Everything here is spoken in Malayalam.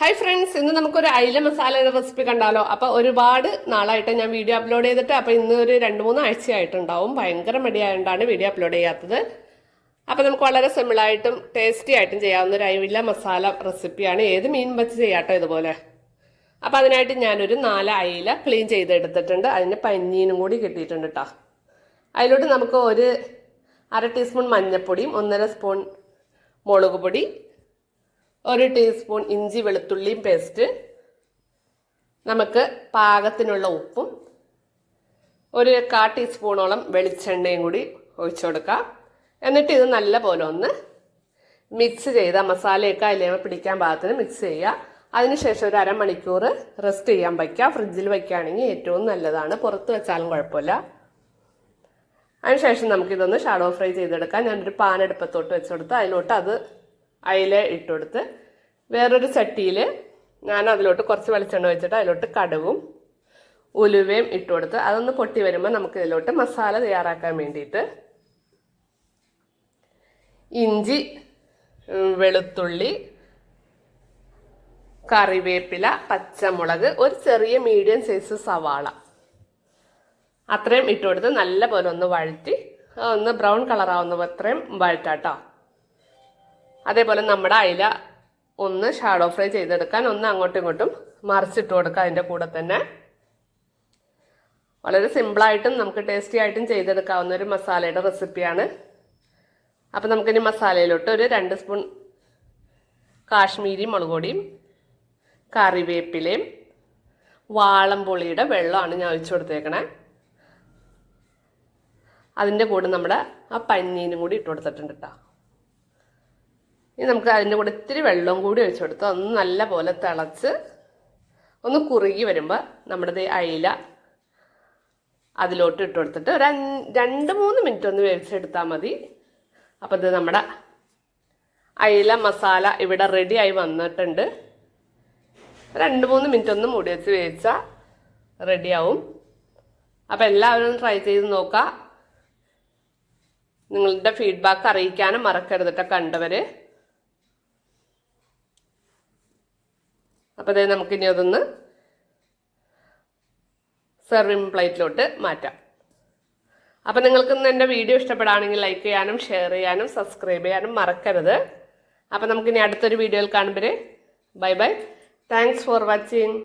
ഹായ് ഫ്രണ്ട്സ് ഇന്ന് നമുക്കൊരു അയില മസാലയുടെ റെസിപ്പി കണ്ടാലോ? അപ്പൊ ഒരുപാട് നാളായിട്ട് ഞാൻ വീഡിയോ അപ്ലോഡ് ചെയ്തിട്ട് അപ്പൊ ഇന്ന് ഒരു രണ്ട് മൂന്ന് ആഴ്ചയായിട്ടുണ്ടാവും. ഭയങ്കര മടിയായതുകൊണ്ടാണ് വീഡിയോ അപ്ലോഡ് ചെയ്യാത്തത്. അപ്പൊ നമുക്ക് വളരെ സിമ്പിളായിട്ടും ടേസ്റ്റി ആയിട്ടും ചെയ്യാവുന്ന ഒരു അയില മസാല റെസിപ്പിയാണ് ഏത് മീൻ വെച്ച് ചെയ്യാട്ടോ ഇതുപോലെ? അപ്പൊ അതിനായിട്ട് ഞാനൊരു നാല് അയില ക്ലീൻ ചെയ്തെടുത്തിട്ടുണ്ട്. അതിന് പഞ്ഞീനും കൂടി കിട്ടിയിട്ടുണ്ട് കേട്ടോ അതിലോട്ട് നമുക്ക് ഒരു അര ടീസ്പൂൺ മഞ്ഞൾപ്പൊടിയും ഒന്നര സ്പൂൺ മുളക് പൊടി ഒരു ടീസ്പൂൺ ഇഞ്ചി വെളുത്തുള്ളിയും പേസ്റ്റ് നമുക്ക് പാകത്തിനുള്ള ഉപ്പും ഒരു കാ ടീസ്പൂണോളം വെളിച്ചെണ്ണയും കൂടി ഒഴിച്ചു കൊടുക്കാം. എന്നിട്ട് ഇത് നല്ല പോലെ ഒന്ന് മിക്സ് ചെയ്ത മസാലയൊക്കെ അതിലേമ പിടിക്കാൻ പാകത്തിന് മിക്സ് ചെയ്യുക അതിനുശേഷം ഒരു അരമണിക്കൂർ റെസ്റ്റ് ചെയ്യാൻ വയ്ക്കുക ഫ്രിഡ്ജിൽ വയ്ക്കുകയാണെങ്കിൽ ഏറ്റവും നല്ലതാണ്. പുറത്ത് വെച്ചാലും കുഴപ്പമില്ല. അതിനുശേഷം നമുക്കിതൊന്ന് ഷാഡോ ഫ്രൈ ചെയ്തെടുക്കാം. ഞാനൊരു പാൻ അടുപ്പത്തോട്ട് വെച്ചെടുത്ത് അതിലോട്ട് അത് അയില ഇട്ടുകൊടുത്ത് വേറൊരു ചട്ടിയിൽ ഞാൻ അതിലോട്ട് കുറച്ച് വെളിച്ചെണ്ണ വെച്ചിട്ട് അതിലോട്ട് കടവും ഉലുവയും ഇട്ടുകൊടുത്ത് അതൊന്ന് പൊട്ടി വരുമ്പോൾ നമുക്ക് ഇതിലോട്ട് മസാല തയ്യാറാക്കാൻ വേണ്ടിയിട്ട് ഇഞ്ചി വെളുത്തുള്ളി കറിവേപ്പില പച്ചമുളക് ഒരു ചെറിയ മീഡിയം സൈസ് സവാള. അത്രയും ഇട്ട് കൊടുത്ത് നല്ല പോലെ ഒന്ന് വഴറ്റി ഒന്ന് ബ്രൗൺ കളറാവുന്ന അത്രയും വഴറ്റാട്ടോ. അതേപോലെ നമ്മുടെ അയില ഒന്ന് ഷാഡോ ഫ്രൈ ചെയ്തെടുക്കാൻ ഒന്ന് അങ്ങോട്ടും ഇങ്ങോട്ടും മറിച്ചിട്ട് കൊടുക്കുക അതിന്റെ കൂടെ തന്നെ. വളരെ സിമ്പിളായിട്ടും നമുക്ക് ടേസ്റ്റി ആയിട്ടും ചെയ്തെടുക്കാവുന്ന ഒരു മസാലയുടെ റെസിപ്പിയാണ് അപ്പം നമുക്കിനി മസാലയിലോട്ട് ഒരു രണ്ട് സ്പൂൺ കാശ്മീരി മുളക് പൊടിയും കറിവേപ്പിലയും വാളംപുളിയുടെ വെള്ളമാണ് ഞാൻ ഒഴിച്ചു കൊടുത്തേക്കണേ. അതിന്റെ കൂടെ നമ്മുടെ ആ പഞ്ഞീനും കൂടി ഇട്ട് കൊടുത്തിട്ടുണ്ട് കേട്ടോ ഇനി നമുക്ക് അതിന്റെ കൂടെ ഇത്തിരി വെള്ളവും കൂടി ഒഴിച്ചു കൊടുത്ത് ഒന്ന് നല്ല പോലെ തിളച്ച് ഒന്ന് കുറുകി വരുമ്പോൾ നമ്മുടെ അയില അതിലോട്ട് ഇട്ട് കൊടുത്തിട്ട് ഒരു രണ്ട് മൂന്ന് മിനിറ്റ് ഒന്ന് വേവിച്ചെടുത്താൽ മതി. അപ്പോൾ ഇത് നമ്മുടെ അയില മസാല ഇവിടെ റെഡി ആയി വന്നിട്ടുണ്ട്. രണ്ട് മൂന്ന് മിനിറ്റ് ഒന്ന് മൂടി വെച്ച് വേവിച്ചാൽ റെഡിയാവും അപ്പോൾ എല്ലാവരും ട്രൈ ചെയ്ത് നോക്കുക നിങ്ങളുടെ ഫീഡ്ബാക്ക് അറിയിക്കാനും മറക്കരുത് കേട്ടോ കണ്ടവര്. അപ്പോൾ അതായത് നമുക്കിനി അതൊന്ന് സെർവിങ് പ്ലേറ്റിലോട്ട് മാറ്റാം. അപ്പം നിങ്ങൾക്ക് ഇന്ന് എന്റെ വീഡിയോ ഇഷ്ടപ്പെടുകയാണെങ്കിൽ ലൈക്ക് ചെയ്യാനും ഷെയർ ചെയ്യാനും സബ്സ്ക്രൈബ് ചെയ്യാനും മറക്കരുത്. അപ്പം നമുക്കിനി അടുത്തൊരു വീഡിയോയിൽ കാണുമ്പോൾ bye bye thanks for watching